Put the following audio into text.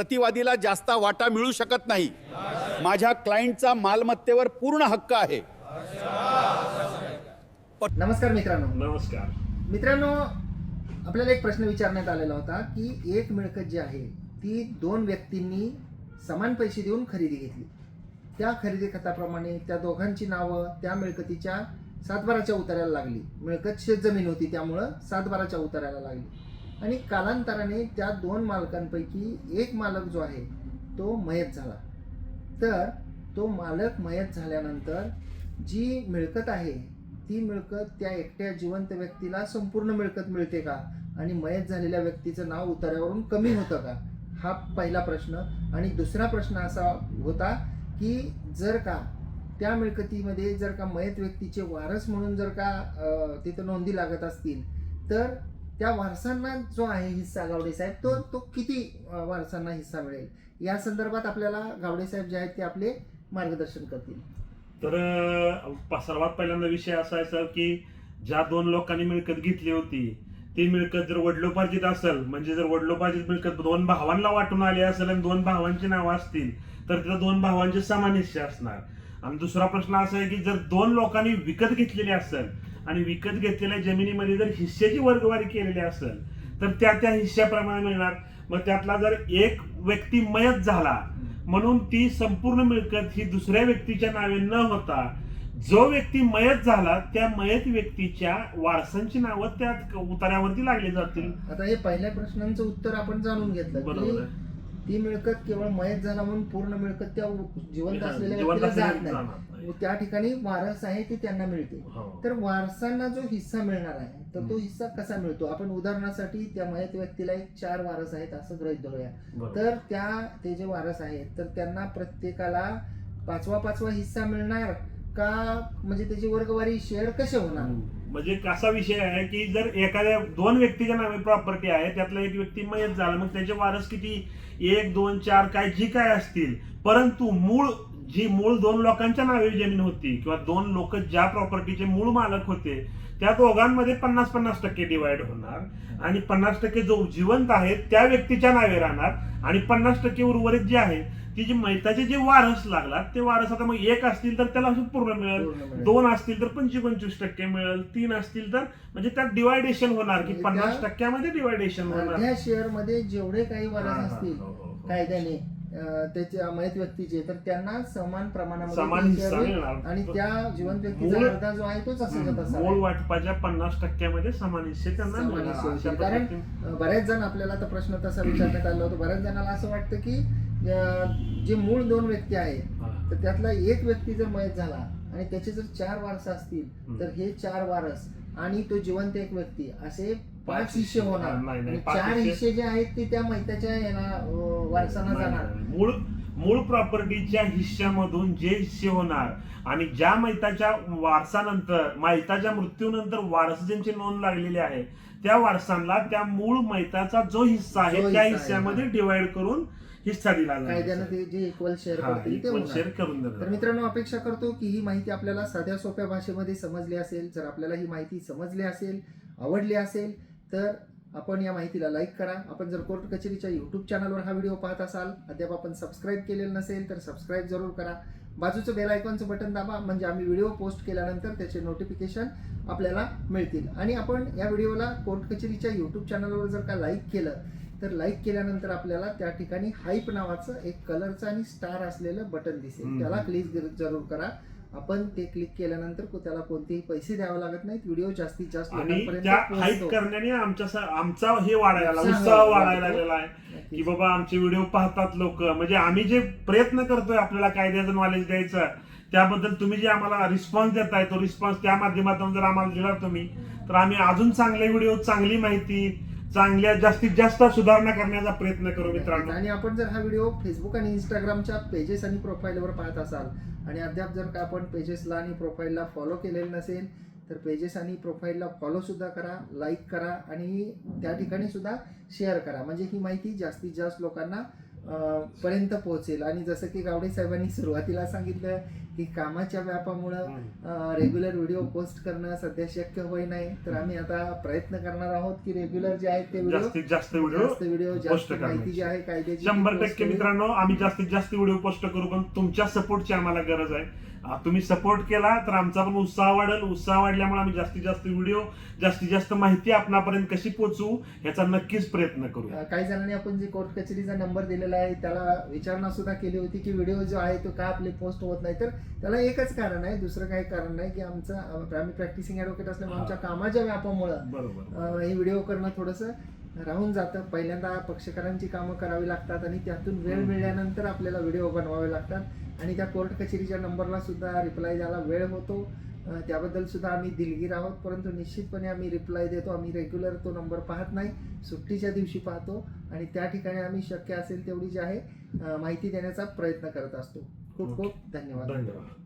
प्रतिवादीला जास्त वाटा मिळू शकत नाही. माझ्या क्लायंटचा मालमत्तेवर पूर्ण हक्क आहे. नमस्कार मित्रांनो. नमस्कार. मित्रांनो आपल्याला एक प्रश्न विचारण्यात आलेला होता की एक मिळकत जी आहे ती दोन व्यक्तींनी समान पैसे देऊन खरेदी घेतली. त्या खरेदी खताप्रमाणे त्या दोघांची नावं त्या मिळकतीच्या सातबाराच्या उतार्याला लागली. मिळकत शेतजमीन होती त्यामुळं सातबाराच्या उतार्याला लागली. आणि कालांतराने त्या दोन मालकांपैकी एक मालक जो आहे तो मयत झाला. तर तो मालक मयत झाल्यानंतर जी मिळकत आहे ती मिळकत त्या एकट्या जिवंत व्यक्तीला संपूर्ण मिळकत मिळते का? आणि मयत झालेल्या व्यक्तीचं नाव उतार्यावरून कमी होतं का? हा पहिला प्रश्न. आणि दुसरा प्रश्न असा होता की जर का त्या मिळकतीमध्ये जर का मयत व्यक्तीचे वारस म्हणून जर का तिथं नोंदी लागत असतील तर त्या वारसांना जो आहे हिस्सा गावडे साहेब तो तो किती वारसांना हिस्सा मिळेल? या संदर्भात आपल्याला गावडे साहेब जे आहेत ते आपले मार्गदर्शन करतील. तर सर्वात पहिल्यांदा विषय असायचा की ज्या दोन लोकांनी मिळकत घेतली होती ती मिळकत जर वडलोपार्जित असेल म्हणजे जर वडलोपार्जित मिळकत दोन भावांना वाटून आली असेल आणि दोन भावांची नावं असतील तर त्या दोन भावांचे समान हिस्से असणार. आणि दुसरा प्रश्न असा आहे की जर दोन लोकांनी विकत घेतलेली असेल आणि विकत घेतलेल्या जमिनीमध्ये जर हिस्सेची वर्गवारी केलेली असेल तर त्या त्या हिस्स्याप्रमाणे मिळणार. मग त्यातला जर एक व्यक्ती मयत झाला म्हणून ती संपूर्ण मिळकत ही दुसऱ्या व्यक्तीच्या नावे न होता जो व्यक्ती मयत झाला त्या मयत व्यक्तीच्या वारसांची नावं त्या उतार्यावरती लागली जातील. आता हे पहिल्या प्रश्नांचं उत्तर आपण जाणून घेतलं. बरोबर. ती मिळकत केवळ मयत झाला म्हणून पूर्ण मिळकत त्या जिवंत असलेल्या व्यक्तीला जात नाही. व त्या ठिकाणी वारस आहे ते त्यांना मिळते. हो. तर वारसांना जो हिस्सा मिळणार आहे तर तो हिस्सा कसा मिळतो? आपण उदाहरणासाठी त्या मयत व्यक्तीला एक चार वारस आहेत असं गृहीत धरूया. तर त्या ते जे वारस आहेत तर त्यांना प्रत्येकाला पाचवा पाचवा हिस्सा मिळणार का? म्हणजे त्याची वर्गवारी शेअर कसे होणार? म्हणजे कसा विषय आहे की जर एखाद्या दोन व्यक्तीच्या नावे प्रॉपर्टी आहे त्यातला एक व्यक्ती मयत झाला मग त्याचे वारस किती? एक दोन चार काय जी काय असतील. परंतु मूळ जी मूळ दोन लोकांच्या नावे जमीन होती किंवा दोन लोक ज्या प्रॉपर्टीचे मूळ मालक होते त्या दोघांमध्ये पन्नास पन्नास टक्के डिवाइड होणार. आणि पन्नास टक्के जो जिवंत आहे त्या व्यक्तीच्या नावे राहणार. आणि पन्नास टक्के उर्वरित जे आहे ती जी मैताचे जे वारस लागतात ते वारस आता मग एक असतील तर त्याला असं पूर्ण मिळेल पूर्ण मिळेल. दोन असतील तर पंचवीस पंचवीस टक्के मिळेल तीन असतील तर म्हणजे त्यात डिवायडेशन होणार की म्हणजे पन्नास त्या- टक्क्यामध्ये डिवायडेशन होणार अर्ध्या शेअरमध्ये जेवढे काही हा, वारस हा, असतील हो, हो, हो. कायद्याने अं, त्याच्या मयत व्यक्तीचे तर त्यांना समान प्रमाणामध्ये समान ते हिस्सा share होईल. मिळणार. आणि त्या जिवंत व्यक्तीचा अर्धा जो आहे तोच तसा मूळ. वाटपाच्या पन्नास टक्क्यामध्ये समान हिस्से त्यांना समान मिळणार. हिस्से अशा होतील. कारण पद्धतीने- बऱ्याच जण आपल्याला आता प्रश्न तसा विचारण्यात आला होता बऱ्याच जणांना असं वाटतं की जे मूळ दोन व्यक्ती आहेत. तर त्यातला एक व्यक्ती जर मयत झाला आणि त्याचे जर चार वारस असतील. तर हे चार वारस आणि तो जिवंत एक व्यक्ती असे पाच हिस्से. होणार चार हिस्से- जे आहेत ते त्या मैताच्या अं, वारसांना जाणार. मूळ मूळ प्रॉपर्टीच्या हिश्श्यामधून जे हिस्से होणार आणि ज्या मैताच्या वारसानंतर मैताच्या मृत्यूनंतर वारस ज्यांची नोंद लागलेली आहे त्या वारसांना त्या मूळ मैताचा जो हिस्सा आहे त्या हिस्स्यामध्ये डिवाइड करून हिस्सा दिला कायद्यानं ते जे इक्वल शेअर करतील ते share करून तर मित्रांनो अपेक्षा करतो की ही माहिती आपल्याला साध्या सोप्या भाषेमध्ये समजली असेल. जर आपल्याला ही माहिती समजली असेल आवडली असेल तर आपण या माहितीला लाईक करा. आपण जर कोर्ट कचेरीच्या युट्यूब चॅनलवर हा व्हिडिओ पाहत असाल अद्याप आपण सबस्क्राईब केलेलं नसेल तर सबस्क्राईब जरूर करा. बाजूचं बेल आयकॉनचं बटन दाबा म्हणजे आम्ही व्हिडिओ पोस्ट केल्यानंतर त्याचे नोटिफिकेशन आपल्याला मिळतील. आणि आपण या व्हिडिओला कोर्ट कचेरीच्या युट्यूब चॅनलवर जर का लाईक केलं तर लाईक केल्यानंतर आपल्याला त्या ठिकाणी हाईप नावाचं एक कलरचं आणि स्टार असलेलं बटन दिसेल. त्याला क्लिक जरूर करा. आपण ते क्लिक केल्यानंतर त्याला कोणतेही पैसे द्यावे लागत नाहीत व्हिडिओ जास्तीत जास्त आणि लोकांपर्यंत त्या हाईप पोहोचतो. करण्याने आमच्या आमचा हे वाढायला उत्साह वाढायला. लागलेला आहे. की बाबा आमचे व्हिडिओ पाहतात लोक म्हणजे आम्ही जे प्रयत्न करतोय आपल्याला कायद्याचं नॉलेज द्यायचं त्याबद्दल तुम्ही जे आम्हाला रिस्पॉन्स देताय तो रिस्पॉन्स त्या माध्यमातून जर आम्हाला दिला तुम्ही तर आम्ही अजून चांगले व्हिडिओ चांगली माहिती चांगल्या जास्तीत जास्त सुधारणा करण्याचा प्रयत्न करू मित्रांनो. आणि आपण जर हा व्हिडिओ फेसबुक आणि इंस्टाग्रामच्या पेजेस आणि प्रोफाईलवर पाहत असाल आणि अद्याप जर का आपण पेजेसला आणि प्रोफाईलला फॉलो केलेलं नसेल तर पेजेस आणि प्रोफाईलला फॉलो सुद्धा करा लाईक करा आणि त्या ठिकाणी सुद्धा शेअर करा. म्हणजे ही माहिती जास्तीत जास्त लोकांना पर्यंत पोहोचेल आणि जसं की गावडे साहेबांनी सुरुवातीला सांगितलं की कामाच्या व्यापामुळं. रेग्युलर व्हिडिओ पोस्ट करणं सध्या शक्य होई नाही तर आम्ही आता प्रयत्न करणार आहोत की रेग्युलर जे आहेत ते व्हिडिओ जास्तीत जास्त व्हिडिओ जास्त. माहिती जी आहे कायद्याची शंभर टक्के. मित्रांनो आम्ही जास्तीत जास्त व्हिडिओ पोस्ट करू पण तुमच्या सपोर्टची आम्हाला गरज आहे तुम्ही सपोर्ट केला तर आमचा पण उत्साह वाढेल. उत्साह वाढल्यामुळे आम्ही जास्तीत जास्त व्हिडिओ जास्तीत जास्त माहिती आपणापर्यंत कशी पोहोचवू याचा नक्कीच प्रयत्न करूया अं, काही जणांनी आपण जे कोर्ट कचेरीचा नंबर दिलेला आहे त्याला विचारणा सुद्धा केली होती की व्हिडिओ जो आहे तो का आपले पोस्ट होत नाही. तर त्याला एकच कारण आहे दुसरं काही कारण नाही की आमचं आम्ही प्रॅक्टिसिंग ॲडव्होकेट असल्यामुळे आमच्या कामाच्या व्यापामुळं हे व्हिडिओ करणं थोडंसं राहून जातं. पहिल्यांदा पक्षकारांची कामं करावी लागतात आणि त्यातून वेळ. मिळाल्यानंतर आपल्याला व्हिडिओ बनवावे लागतात. आणि त्या कोर्ट कचेरीच्या नंबरला सुद्धा रिप्लाय द्यायला वेळ होतो. त्याबद्दल सुद्धा आम्ही दिलगीर आहोत. परंतु निश्चितपणे आम्ही रिप्लाय देतो. आम्ही रेग्युलर तो नंबर पाहत नाही. सुट्टीच्या दिवशी पाहतो. आणि त्या ठिकाणी आम्ही शक्य असेल तेवढी जी आहे माहिती देण्याचा प्रयत्न करत असतो. खूप खूप धन्यवाद. धन्यवाद.